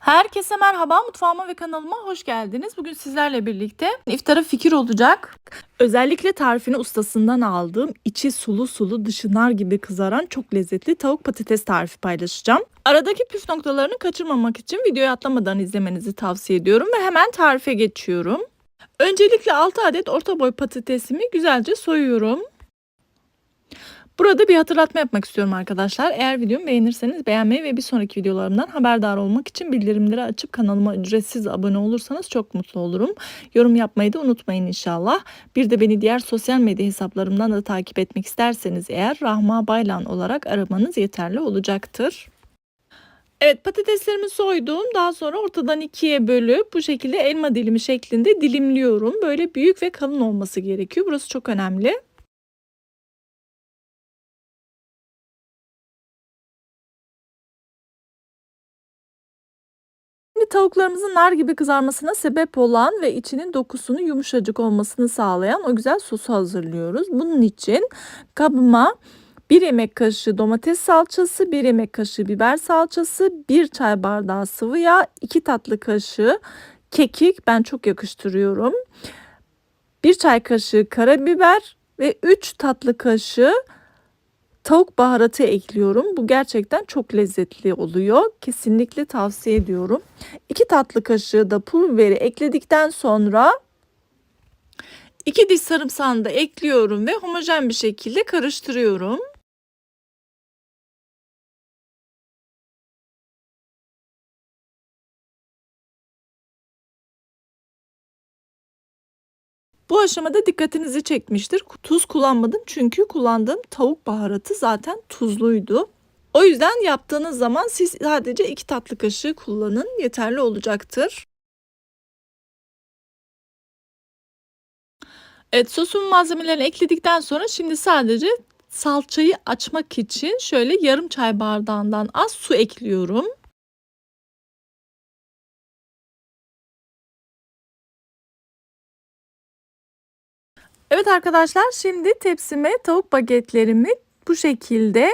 Herkese merhaba, mutfağıma ve kanalıma hoş geldiniz. Bugün sizlerle birlikte iftara fikir olacak. Özellikle tarifini ustasından aldığım içi sulu sulu dışı nar gibi kızaran çok lezzetli tavuk patates tarifi paylaşacağım. Aradaki püf noktalarını kaçırmamak için videoyu atlamadan izlemenizi tavsiye ediyorum ve hemen tarife geçiyorum. Öncelikle 6 adet orta boy patatesimi güzelce soyuyorum. Burada bir hatırlatma yapmak istiyorum arkadaşlar. Eğer videomu beğenirseniz beğenmeyi ve bir sonraki videolarımdan haberdar olmak için bildirimleri açıp kanalıma ücretsiz abone olursanız çok mutlu olurum. Yorum yapmayı da unutmayın inşallah. Bir de beni diğer sosyal medya hesaplarımdan da takip etmek isterseniz eğer Rahma Baylan olarak aramanız yeterli olacaktır. Evet patateslerimi soydum. Daha sonra ortadan ikiye bölüp bu şekilde elma dilimi şeklinde dilimliyorum. Böyle büyük ve kalın olması gerekiyor. Burası çok önemli. Tavuklarımızın nar gibi kızarmasına sebep olan ve içinin dokusunu yumuşacık olmasını sağlayan o güzel sosu hazırlıyoruz. Bunun için kabıma 1 yemek kaşığı domates salçası, 1 yemek kaşığı biber salçası, 1 çay bardağı sıvı yağ, 2 tatlı kaşığı kekik ben çok yakıştırıyorum. 1 çay kaşığı karabiber ve 3 tatlı kaşığı tavuk baharatı ekliyorum. Bu gerçekten çok lezzetli oluyor. Kesinlikle tavsiye ediyorum. 2 tatlı kaşığı da pul biberi ekledikten sonra 2 diş sarımsağını da ekliyorum ve homojen bir şekilde karıştırıyorum. Bu aşamada dikkatinizi çekmiştir. Tuz kullanmadım çünkü kullandığım tavuk baharatı zaten tuzluydu. O yüzden yaptığınız zaman siz sadece 2 tatlı kaşığı kullanın yeterli olacaktır. Evet sosun malzemelerini ekledikten sonra şimdi sadece salçayı açmak için şöyle yarım çay bardağından az su ekliyorum. Evet arkadaşlar şimdi tepsime tavuk bagetlerimi bu şekilde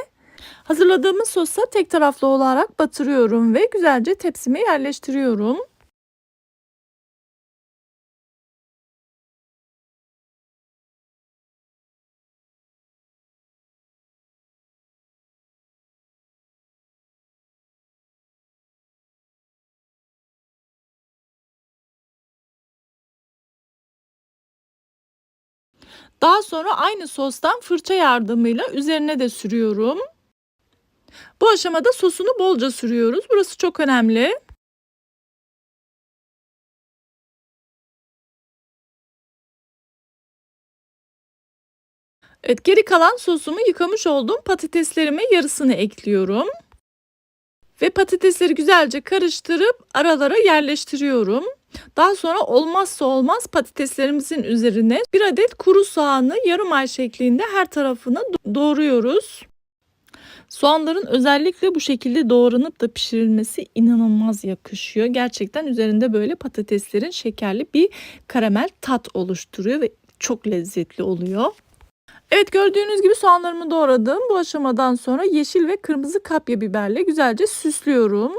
hazırladığımız sosa tek taraflı olarak batırıyorum ve güzelce tepsime yerleştiriyorum. Daha sonra aynı sostan fırça yardımıyla üzerine de sürüyorum. Bu aşamada sosunu bolca sürüyoruz. Burası çok önemli. Evet geri kalan sosumu yıkamış olduğum patateslerime yarısını ekliyorum. Ve patatesleri güzelce karıştırıp aralara yerleştiriyorum. Daha sonra olmazsa olmaz patateslerimizin üzerine bir adet kuru soğanı yarım ay şeklinde her tarafını doğruyoruz. Soğanların özellikle bu şekilde doğranıp da pişirilmesi inanılmaz yakışıyor. Gerçekten üzerinde böyle patateslerin şekerli bir karamel tat oluşturuyor ve çok lezzetli oluyor. Evet gördüğünüz gibi soğanlarımı doğradım. Bu aşamadan sonra yeşil ve kırmızı kapya biberle güzelce süslüyorum.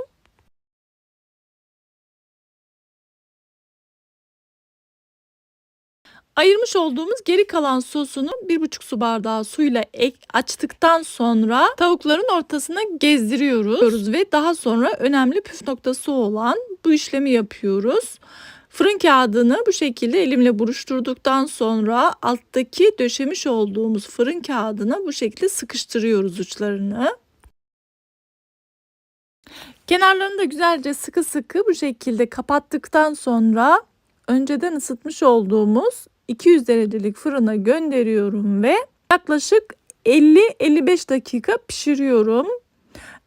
Ayırmış olduğumuz geri kalan sosunu 1,5 su bardağı suyla ek açtıktan sonra tavukların ortasına gezdiriyoruz ve daha sonra önemli püf noktası olan bu işlemi yapıyoruz. Fırın kağıdını bu şekilde elimle buruşturduktan sonra alttaki döşemiş olduğumuz fırın kağıdına bu şekilde sıkıştırıyoruz uçlarını. Kenarlarını da güzelce sıkı sıkı bu şekilde kapattıktan sonra önceden ısıtmış olduğumuz 200 derecelik fırına gönderiyorum ve yaklaşık 50-55 dakika pişiriyorum.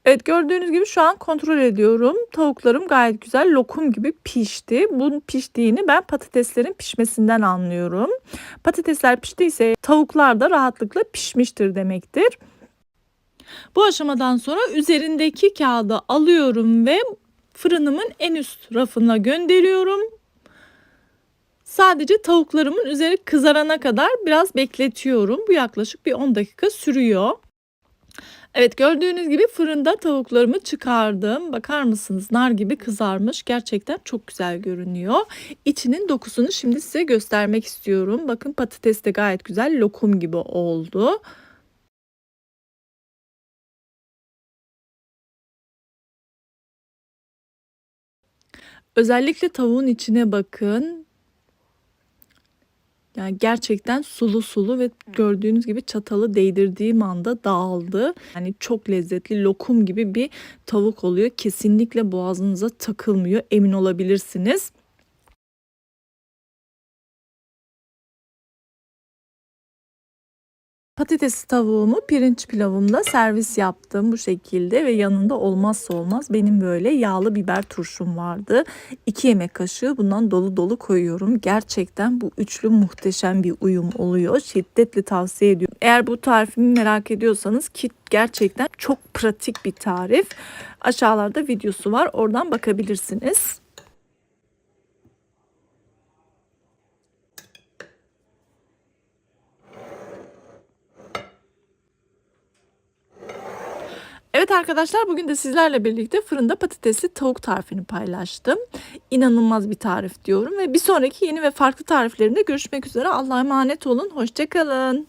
Evet gördüğünüz gibi şu an kontrol ediyorum. Tavuklarım gayet güzel lokum gibi pişti. Bunun piştiğini ben patateslerin pişmesinden anlıyorum. Patatesler piştiyse tavuklar da rahatlıkla pişmiştir demektir. Bu aşamadan sonra üzerindeki kağıdı alıyorum ve fırınımın en üst rafına gönderiyorum. Sadece tavuklarımın üzeri kızarana kadar biraz bekletiyorum. Bu yaklaşık bir 10 dakika sürüyor. Evet gördüğünüz gibi fırında tavuklarımı çıkardım. Bakar mısınız nar gibi kızarmış. Gerçekten çok güzel görünüyor. İçinin dokusunu şimdi size göstermek istiyorum. Bakın patates de gayet güzel lokum gibi oldu. Özellikle tavuğun içine bakın. Yani gerçekten sulu sulu ve gördüğünüz gibi çatalı değdirdiğim anda dağıldı. Yani çok lezzetli lokum gibi bir tavuk oluyor. Kesinlikle boğazınıza takılmıyor emin olabilirsiniz. Patates tavuğumu pirinç pilavımla servis yaptım bu şekilde ve yanında olmazsa olmaz benim böyle yağlı biber turşum vardı. 2 yemek kaşığı bundan dolu dolu koyuyorum. Gerçekten bu üçlü muhteşem bir uyum oluyor. Şiddetle tavsiye ediyorum. Eğer bu tarifimi merak ediyorsanız ki gerçekten çok pratik bir tarif. Aşağılarda videosu var. Oradan bakabilirsiniz. Evet arkadaşlar bugün de sizlerle birlikte fırında patatesli tavuk tarifini paylaştım. İnanılmaz bir tarif diyorum ve bir sonraki yeni ve farklı tariflerinde görüşmek üzere. Allah'a emanet olun. Hoşçakalın.